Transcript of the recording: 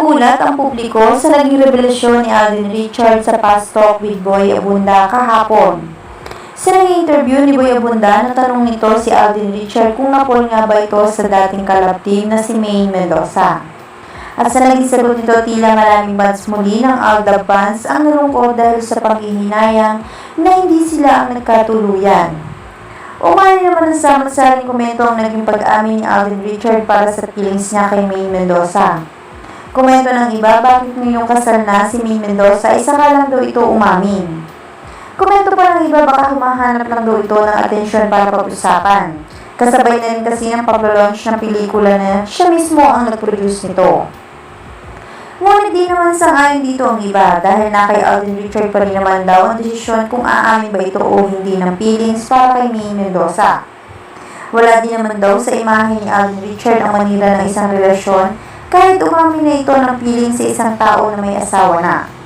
nagulat ang publiko sa naging revelasyon ni Alden Richard sa Fast Talk with Boy Abunda kahapon. Sa naging interview ni Boy Abunda, natanong nito si Alden Richard kung napol nga ba ito sa dating kalab team na si Maine Mendoza. At sa naging sagot nito, tila maraming bands muli ng Alda fans ang nalungkot dahil sa panghihinayang na hindi sila ang nagkatuluyan. Umani naman ang samot-saring komento ang naging pag-amin ni Alden Richard para sa feelings niya kay Maine Mendoza. Komento ng iba, bakit ngayong kasal na si Maine Mendoza, isa ka lang daw ito umamin. Komento pa ng iba, baka humahanap lang daw ito ng atensyon para pag-usapan. Kasabay na rin kasi ng pag-launch ng pelikula na siya mismo ang nag-produce nito. Ngunit di naman sangayon dito ang iba dahil na kay Alden Richard pa rin naman daw ang desisyon kung aamin ba ito o hindi ng feelings para kay May Mendoza. Wala din naman daw sa imahe ni Alden Richard ang manira ng isang relasyon kahit umamin na ito ng feelings sa isang tao na may asawa na.